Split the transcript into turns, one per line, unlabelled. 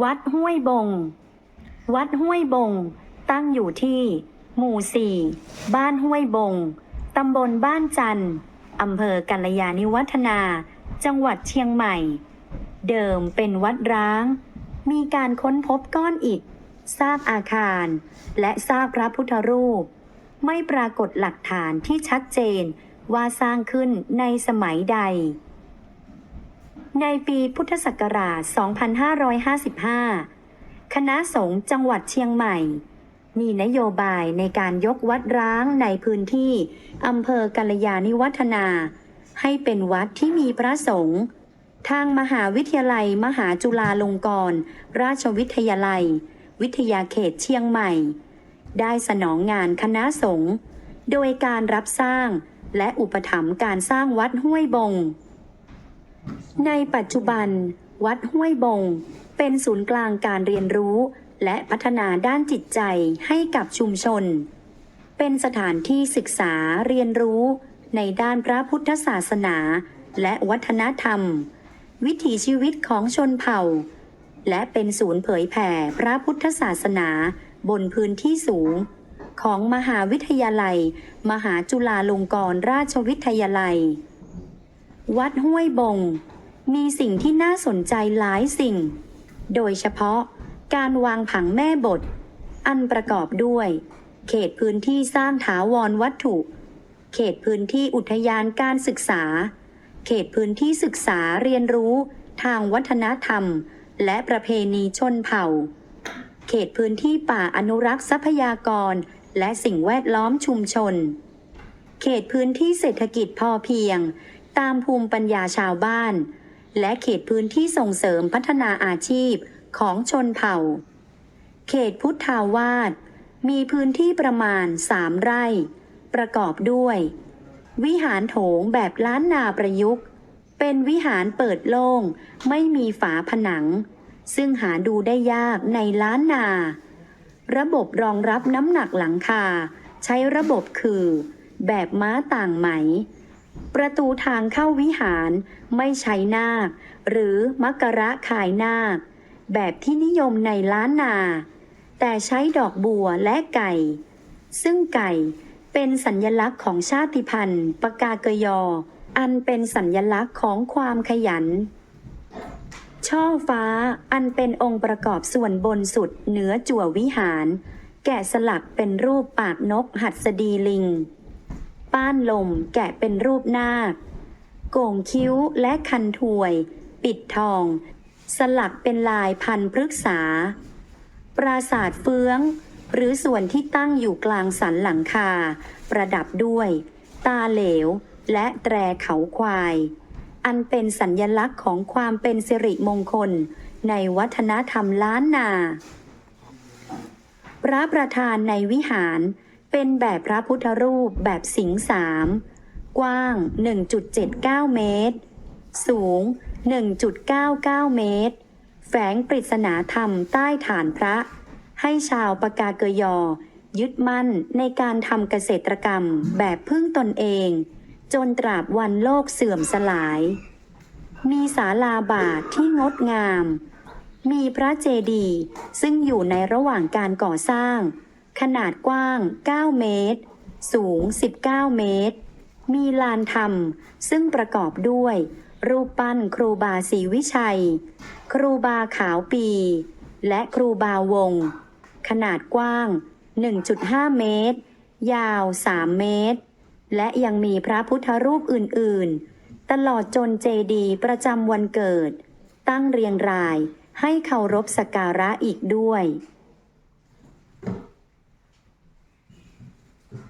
วัดห้วยบง วัดห้วยบง ตั้งอยู่ที่ หมู่สี่บ้านห้วยบง ตำบลบ้านจันทร์อำเภอกัลยาณิวัฒนา จังหวัดเชียงใหม่ เดิมเป็นวัดร้าง มีการค้นพบก้อนอิฐซากอาคาร และซากพระพุทธรูป ไม่ปรากฏหลักฐานที่ชัดเจนว่าสร้างขึ้นในสมัยใด ในปีพุทธศักราช 2555 คณะสงฆ์จังหวัดเชียงใหม่ มีนโยบายในการยกวัดร้างในพื้นที่อำเภอกัลยาณิวัฒนา ให้เป็นวัดที่มีพระสงฆ์ทางมหาวิทยาลัยมหาจุฬาลงกรณราชวิทยาลัย วิทยาเขตเชียงใหม่ ได้สนองงานคณะสงฆ์โดยการรับสร้างและอุปถัมภ์การสร้างวัดห้วยบง ในปัจจุบัน วัดห้วยบง เป็นศูนย์กลางการเรียนรู้ และพัฒนาด้านจิตใจให้กับชุมชน เป็นสถานที่ศึกษาเรียนรู้ในด้านพระพุทธศาสนา และวัฒนธรรม วิถีชีวิตของชนเผ่า และเป็นศูนย์เผยแผ่พระพุทธศาสนาบนพื้นที่สูง ของมหาวิทยาลัย มหาจุฬาลงกรณราชวิทยาลัย วัดห้วยบง มีสิ่งที่น่าสนใจหลายสิ่ง โดยเฉพาะการวางผังแม่บท อันประกอบด้วย เขตพื้นที่สร้างถาวรวัตถุ เขตพื้นที่อุทยานการศึกษา เขตพื้นที่ศึกษาเรียนรู้ทางวัฒนธรรม และประเพณีชนเผ่า เขตพื้นที่ป่าอนุรักษ์ทรัพยากร และสิ่งแวดล้อมชุมชน เขตพื้นที่เศรษฐกิจพอเพียง ตามภูมิปัญญาชาวบ้าน และเขตพื้นที่ส่งเสริมพัฒนาอาชีพของชนเผ่า เขตพุทธาวาสมีพื้นที่ประมาณ3ไร่ ประกอบด้วย วิหารโถงแบบล้านนาประยุกต์ เป็นวิหารเปิดโล่ง ไม่มีฝาผนัง ซึ่งหาดูได้ยากในล้านนา ระบบรองรับน้ำหนักหลังคา ใช้ระบบคือ แบบม้าต่างไหม ประตูทางเข้าวิหารไม่ใช้นาค หรือมักกะระขายนาค แบบที่นิยมในล้านนา แต่ใช้ดอกบัวและไก่ ซึ่งไก่เป็นสัญญลักษณ์ของชาติพันธุ์ปากาเกยอ อันเป็นสัญญลักษณ์ของความขยัน ช่อฟ้าอันเป็นองค์ประกอบส่วนบนสุดเหนือจั่ววิหาร แกะสลักเป็นรูปปากนกหัดสดีลิง ป้านลมแกะเป็นรูปนาค โก่งคิ้วและคันถวย ปิดทอง สลักเป็นลายพันพฤกษา ปราสาทเฟือง หรือส่วนที่ตั้งอยู่กลางสันหลังคา ประดับด้วย ตาเหลว และแตรเขาควาย อันเป็นสัญญลักษณ์ของความเป็นสิริมงคล ในวัฒนธรรมล้านนา พระประธานในวิหาร เป็นแบบพระพุทธรูปแบบสิงห์สาม กว้าง 1.79 เมตร สูง 1.99 เมตร แฝงปริศนาธรรมใต้ฐานพระ ให้ชาวปากาเกยอ ยึดมั่นในการทำเกษตรกรรมแบบพึ่งตนเอง จนตราบวันโลกเสื่อมสลาย มีศาลาบาทที่งดงาม มีพระเจดีย์ซึ่งอยู่ในระหว่างการก่อสร้าง ขนาดกว้าง 9 เมตร สูง 19 เมตร มีลานธรรม ซึ่งประกอบด้วย รูปปั้นครูบาศรีวิชัย ครูบาขาวปี และครูบาวง ขนาดกว้าง 1.5 เมตร ยาว 3 เมตร และยังมีพระพุทธรูปอื่น ๆ ตลอดจนเจดีย์ประจำวันเกิด ตั้งเรียงรายให้เคารพสักการะอีกด้วย